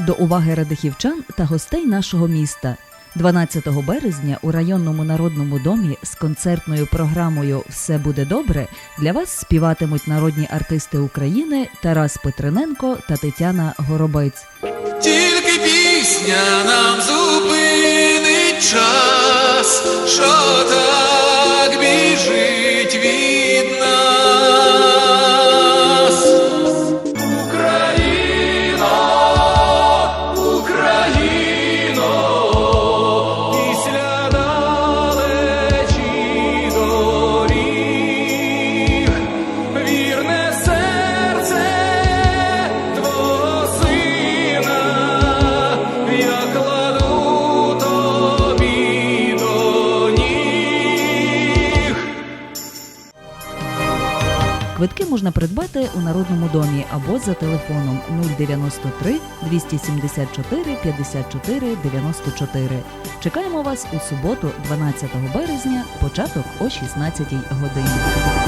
До уваги радихівчан та гостей нашого міста. 12 березня у районному народному домі з концертною програмою Все буде добре для вас співатимуть народні артисти України Тарас Петриненко та Тетяна Горобець. Тільки пісня нам зупинить час, що Квитки можна придбати у народному домі або за телефоном 093 274 54 94. Чекаємо вас у суботу, 12 березня, початок о 16 годині.